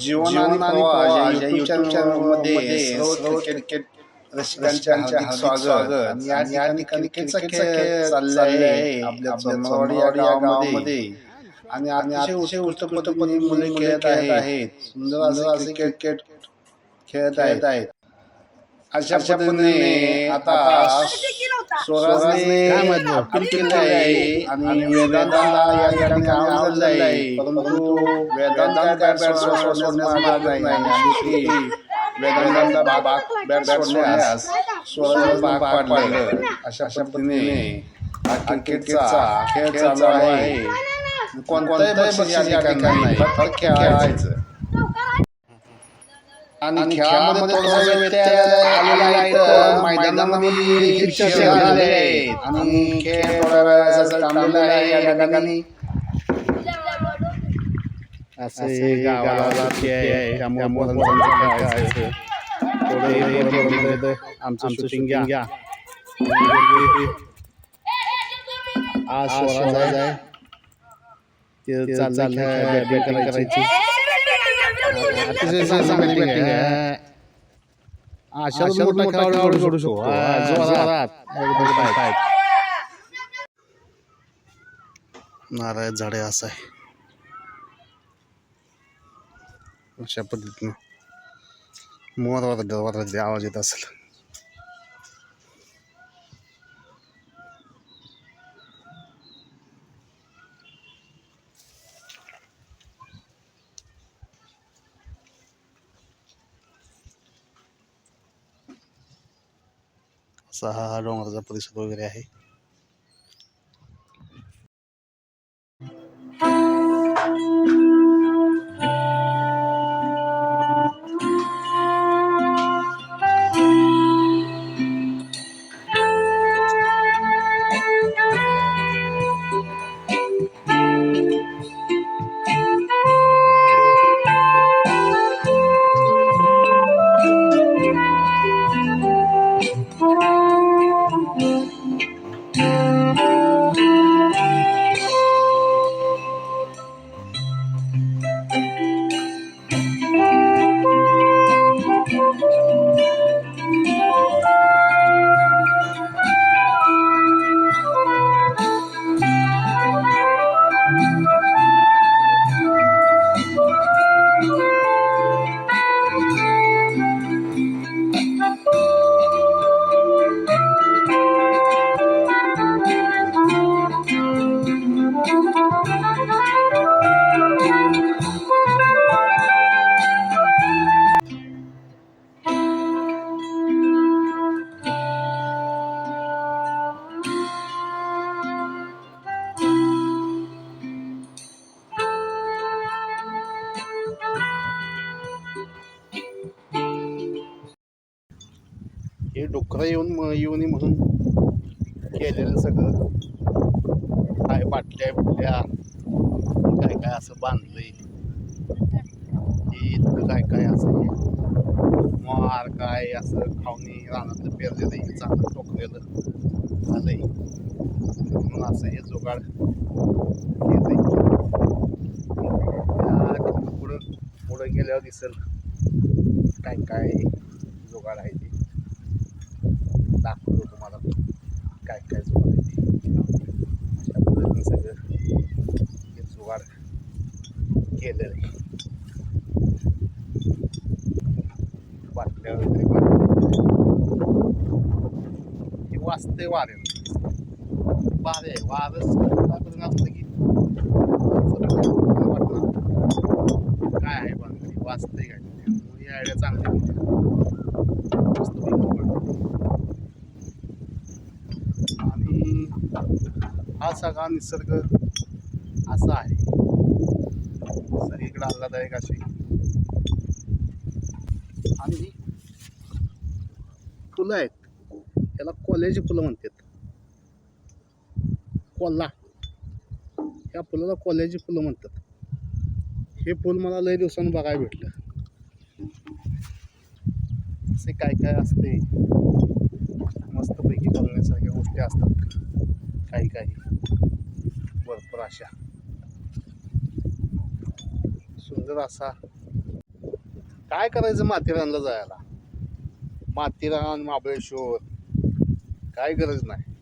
जीवन आणि युट्यूब चॅनलमध्ये सर्व क्रिकेट रसिकांचे हार्दिक स्वागत. आणि या ठिकाणी क्रिकेटचा खेळ चालला आहे आपल्या या गावामध्ये. आणि अतिशय उत्कृष्ट मुले खेळत आहेत. सुंदर असे क्रिकेट खेळत आहेत. अशा पद्धतीने आता स्वराजने अपील केलं आहे आणि वेदांताला या ठिकाणी आवाज दिला आहे परंतु वेदांत काय बॅट सोडण्यास मागत नाही आणि ती वेदांताला भाग भाग बॅट सोडण्यास स्वराज भाग पाडलं अशा पद्धतीने हा क्रिकेटचा खेळ चालू आहे कोणताही बक्षीस या ठिकाणी नाही फक्त खेळायचं आणि खेळामध्ये थोडासा व्यत्यय आलेला आहे. तर मैदानामध्ये शिक्षक आलेले आहेत. आणि खेळ थोड्या वेळाचा थांबलेला आहे या ठिकाणी. असं गावाला ते आहे. त्यामुळे मोहनचं खेळायचं थोडं थोडं आमचं शूटिंग घ्या. आज स्वराज आहे. ते चाललंय बॅटिंग करायची. अतिशय चांगली बॅटिंग आहे अशा मोठा खेळाडू करू शकतो. जोरात. एकदम tight. नारळ झाडे असं आहे. अशा पद्धतीनं मोर वाजले आवाज येत असेल. असा हा हा डोंगराचा परिसर वगैरे आहे. हे डुकरं येऊन म- म्हणून केलेलं सगळं. काय बाटल्या बिटल्या काय काय असं बांधलंय. हे इतकं काय काय असं हे. मार काय असं खावणी रानातलं पेरलेलं हे चांगलं टोकलेलं झालंय. म्हणून असं हे जोगाड केलंय. पुढं पुढं गेल्यावर दिसेल. काय काय जोगाड आहे ते. दाखवतो तुम्हाला. काय काय जुगाड आहे अशा पद्धतीने सगळं हे जुगाड केलं आहे. बाटल्या वगैरे हे वाचते वारे. वारे वारच वारं की. काय आहे बांधली वाचते काय? ही आयडिया चांगली आहे. मस्तपैकी वाटतं. आणि हा सगळा निसर्ग? असा आहे. सगळीकडे आल्हादायक अशी. आणि ही फुलं आहेत. त्याला कोल्याची फुलं म्हणतात. कोल्हा. या फुलाला कोल्याची फुलं म्हणतात. हे फुल मला लय दिवसानं बघायला भेटलं. असे काय काय असते? मस्तपैकी बघण्यासारख्या गोष्टी असतात. काही काही. भरपूर अशा. सुंदर असा. काय करायचं माथेरानला जायला? माथेरान महाबळेश्वर. काय गरज नाही.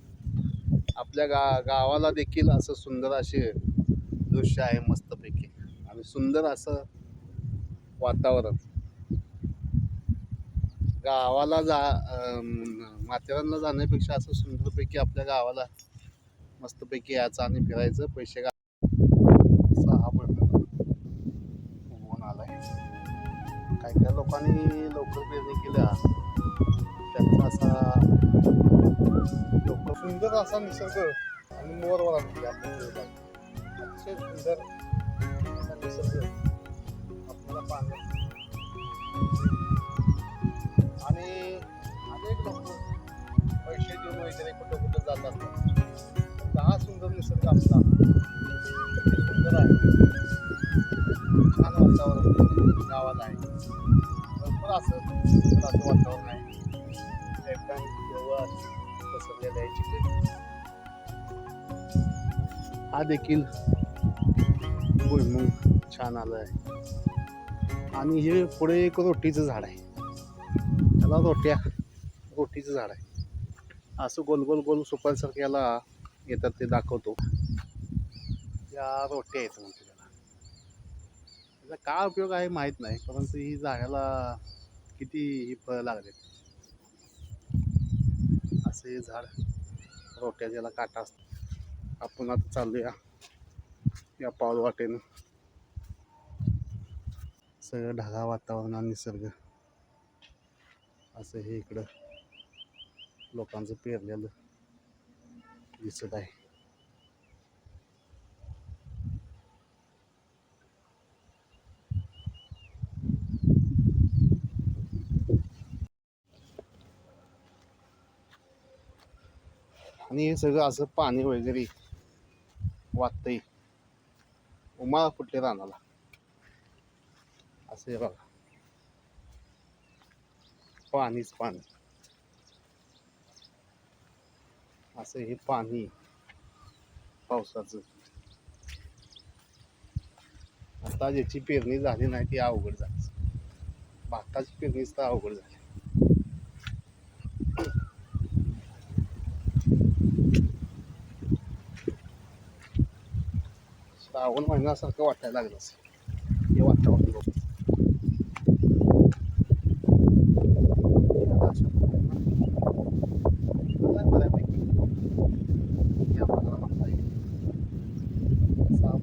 आपल्या गा गावाला देखील असं सुंदर असे दृश्य आहे मस्तपैकी. आणि सुंदर असं वातावरण. गावाला जा माथेरानला जाण्यापेक्षा असं सुंदरपैकी आपल्या गावाला मस्तपैकी यायचं आणि फिरायचं. पैसे का सहा आलाय. काही काही लोकांनी लवकर पेरणी केल्या. त्यांचा असा लवकर सुंदर असा निसर्ग आणि मोर वळाली आपल्या अतिशय सुंदर असा निसर्ग आपल्याला पाहण्यात आणि अनेक लोक पैसे देऊन वगैरे कुठं कुठं जातात. असा हा सुंदर निसर्ग आपला. सुंदर आहे. छान वातावरण गावाला आहे. भरपूर असं सुंदर वातावरण आहे. एकदम जवळ पसरलेलं आहे चिकडे हा देखील भुईमुग छान आलं आहे आणि हे पुढे एक रोटीचं झाड आहे. त्याला रोट्या. रोटीचं झाड आहे. असं गोल गोल गोल सुपारीसारखं याला येतात ते दाखवतो. या रोट्या आहेत म्हणते त्याला. त्याचा काय उपयोग आहे माहीत नाही परंतु ही झाडाला किती ही फळं लागले. असं हे झाड रोट्या ज्याला काटा असतो. आपण आता चालूया या पाऊल वाटेनं. सगळं ढगाळ वातावरण आणि निसर्ग. असं हे इकडं लोकांचं पेरलेलं. दिसत आहे. आणि हे सगळं असं पाणी वगैरे वाटतंय उमाळा फुटले रानाला? असं हे बघा. पाणीच पाणी. असं हे पाणी पावसाचं. आता ज्याची पेरणी झाली नाही ती अवघड झाली. भाताची पेरणीच तर अवघड झाली. श्रावण महिन्यासारखं वाटायला लागलं असं हे वातावरण बघून. आता अशा पद्धतीनं आलाय बऱ्यापैकी. या भागाला म्हणता येईल. साप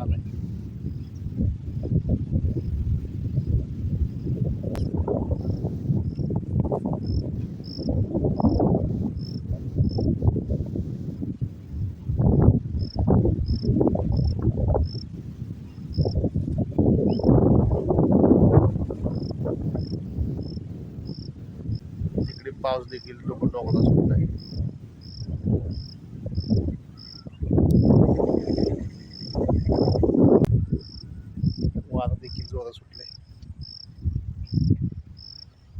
आलाय. इकडे पाऊस देखील डोकं डोकं सुटत आहे वारं देखील जोरात सुटले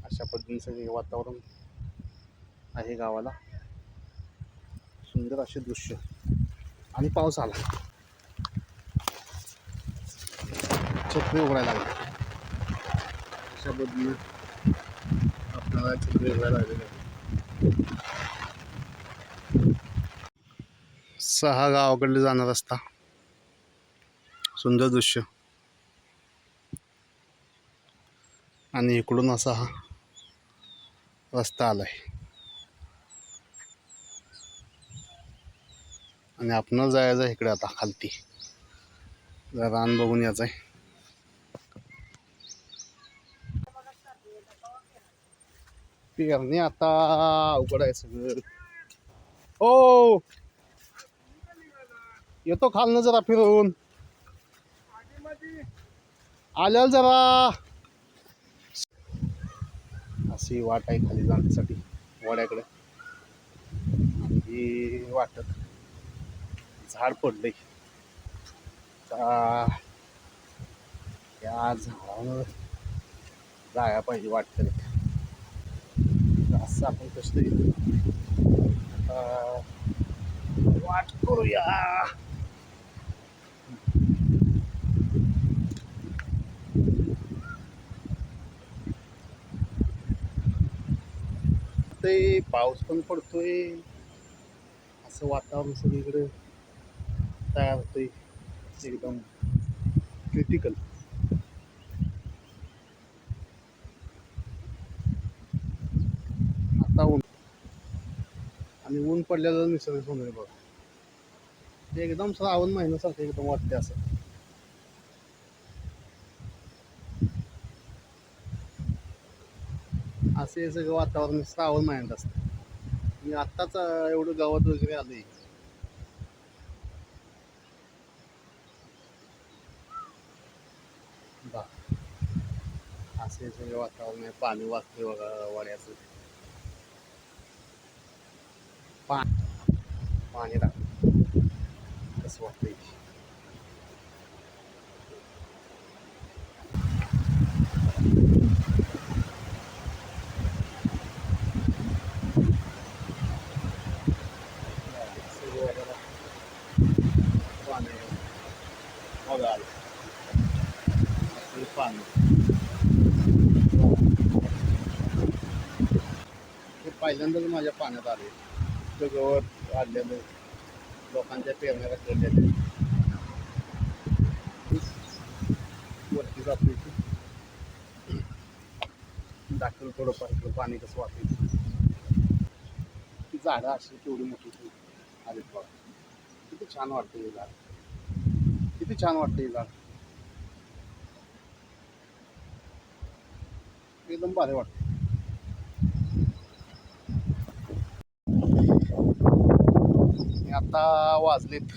अशा पद्धतीने सगळे वातावरण आहे गावाला. सुंदर असे दृश्य. आणि पाऊस आला. छत्री उघडायला लागली. अशा पद्धतीने सहा गावाकडले जाणार रस्ता सुंदर दृश्य. आणि इकडून असा हा रस्ता आलाय. आणि आपण जायचं आहे इकडे आता खालती. जरा रान बघून यायचं आहे पेरणी आता अवघड आहे सगळं. ओ! येतो खालनं जरा फिरून. आल्याला जरा. अशी वाट आहे खाली जाण्यासाठी वाड्याकडे. ही वाटत. झाड पडलंय. त्या त्या झाडावर जाया पाहिजे वाटतं असं आपण कसं घेऊ वाट करूया. ते पाऊस पण पडतोय. असं वातावरण सगळीकडे तयार होतंय. एकदम क्रिटिकल आणि ऊन पडलेलं निसर्ग सौंदर्य बघ. ते एकदम श्रावण महिन्यासारखं एकदम वाटते असं. असे हे सगळं वातावरण श्रावण महिन्यात असतं. मी आत्ताच एवढं गावात वगैरे आलंय. बा असे सगळे वातावरण आहे. पाणी वाचते बघा वाड्याचं. पा पाणी टाक कसं वाटतंय सगळं बघा. पाणी बघा आलं. असं पाणी हे पहिल्यांदाच माझ्या पाण्यात आले इतकं गवत वाढलेलं लोकांच्या पेरण्या केलेल्या वरती जातो दाखल थोडंफार इकडं पाणी कसं वाटायचं ती झाडं अशी केवढी मोठी ती आली बघा किती छान वाटतं हे झाड. किती छान वाटतं हे झाड. एकदम भारी वाटतं आता वाजलेत.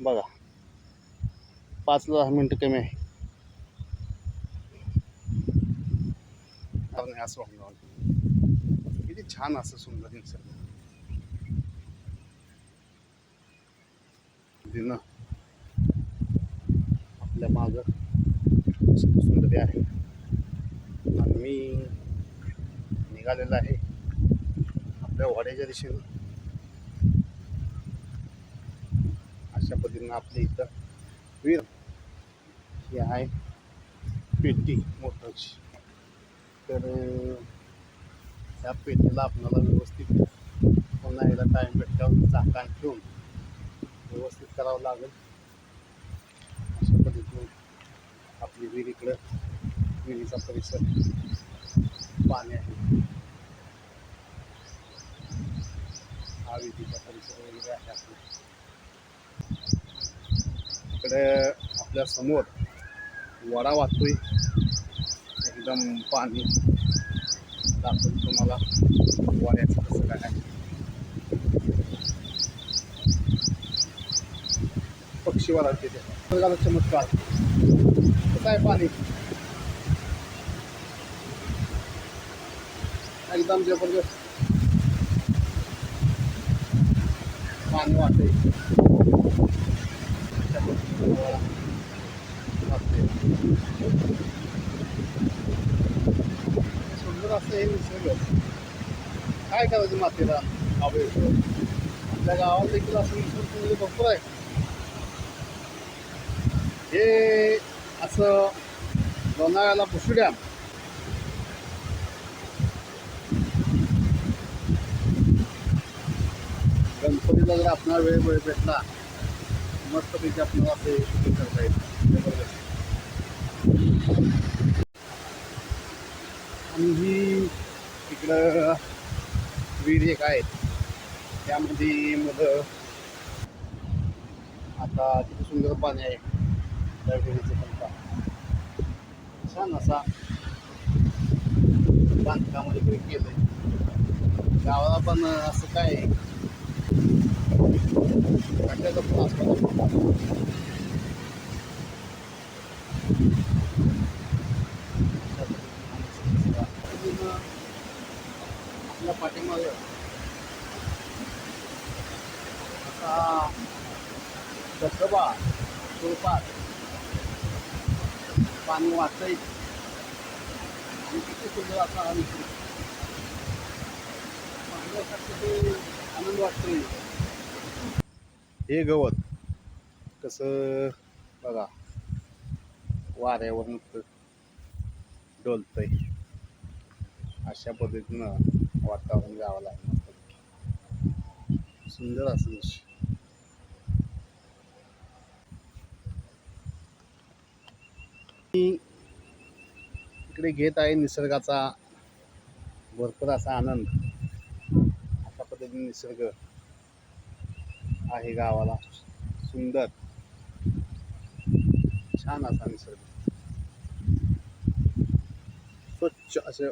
बघा. पाच दहा मिनटं कमी आहे. कारण असं वाटलं किती छान असं सुंदर निसर्ग दिन. आपल्या माग सुंदर आहे. आणि मी निघालेला आहे. आपल्या वाड्याच्या दिशेने. अशा पद्धतीनं आपल्या इथं वीर ही आहे. पेटी मोटरची तर ह्या त्या पेटीला आपल्याला व्यवस्थित पुन्हा एकदा टाईम भेटल्यावर चाकान ठेवून व्यवस्थित करावं लागेल. अशा पद्धतीने आपली विहिरीकडं इकडं विहिरीचा परिसर पाणी आहे. हा परिसर वगैरे आहे आपला इकडे आपल्यासमोर वडा वाहतोय. एकदम पाणी दाखवतो तुम्हाला वाड्याचं कसं काय पक्षी वराचे ते बघायला चमत्कार. कसं आहे पाणी? एकदम जबरदस्त. पाणी वाटते सुंदर असं हे निसर्ग. काय करायचं मातीला? हवे आपल्या गावात देखील असं निसर्ग सुंदर भरपूर आहे. हे असं लोणावळ्याला पुसू गणपतीला जर आपणाला वेळ वेळ भेटला मस्तपैकी आपल्याला ते हे करता येईल. जबरदस्त आणि ही इकडं विहीर एक आहे. त्यामध्ये मग आता किती सुंदर पाणी आहे. त्या विहिरीचं पण छान असा बांधकाम वगैरे केलंय. गावाला पण असं काय खड्ड्याचं पण असतं आपल्या पाठीमागं असा धबधबा स्वरूपात पाणी वाचतंय आणि किती सुंदर असा हा निसर्ग. पाहण्यासाठी ते आनंद वाटतोय हे गवत कसं बघा वाऱ्यावर नुकतं डोलतंय. अशा पद्धतीनं वातावरण गावाला लागणार. सुंदर असं मी इकडे घेत आहे निसर्गाचा भरपूर असा आनंद. अशा पद्धतीने निसर्ग आहे गावाला. सुंदर. छान असा निसर्ग. स्वच्छ असं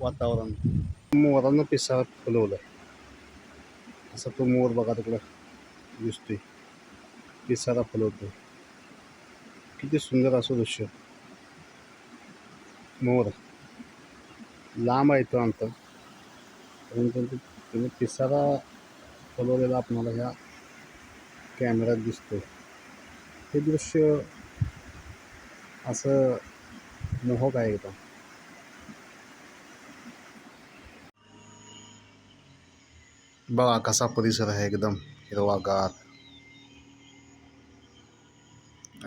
वातावरण. मोरानं पिसा फुलवलं असं तो मोर बघा तिकडं दिसतोय. पिसारा फुलवतो किती सुंदर असं दृश्य. मोर. लांब आहे तो अंतर. परंतु ते- पिसारा बनवलेला आपणाला ह्या कॅमेऱ्यात दिसतोय. हे दृश्य असं मोहक आहे का? बघा कसा परिसर आहे एकदम हिरवागार.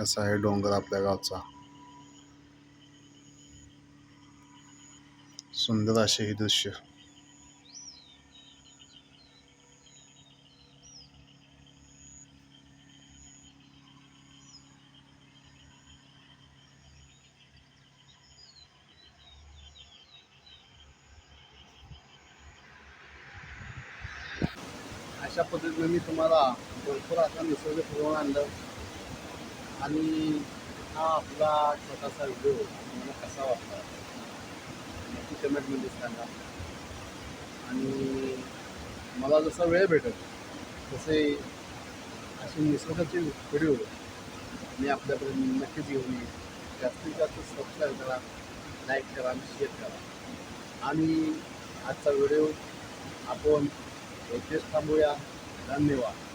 असा आहे डोंगर आपल्या गावचा. सुंदर असे हे दृश्य. अशा मी तुम्हाला भरपूर असा निसर्ग फिरवून आणलं. आणि हा आपला छोटासा व्हिडिओ तुम्हाला कसा वाटला? नक्की कमेंटमध्ये सांगा. आणि मला जसा वेळ भेटेल तसे असे निसर्गाचे व्हिडिओ मी आपल्यापर्यंत नक्कीच घेऊन येईल जास्तीत जास्त सबस्क्राईब करा लाईक करा आणि शेअर करा. आणि आजचा व्हिडिओ आपण येथेच थांबूया. धन्यवाद